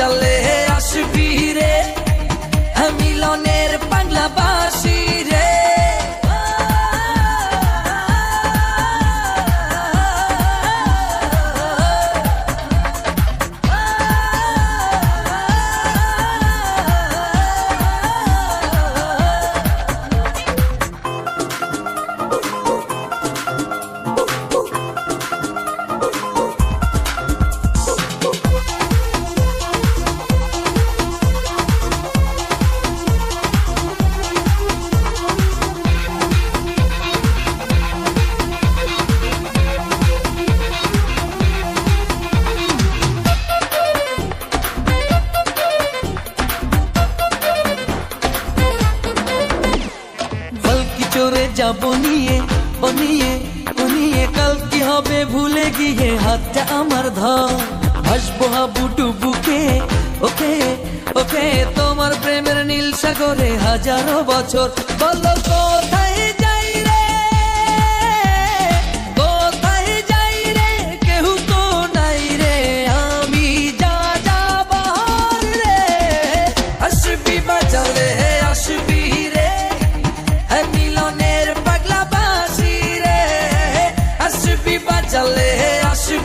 Fortaleza. যাব নিয়ে ও নিয়ে ও নিয়ে কাল কি হবে ভুলে গিয়ে হাতটা আমার ধর। হাসবো হাবুটু বুকে ওকে ওকে, তোমার প্রেমের নীল সাগরে হাজারো বছর। বলো চলে আসু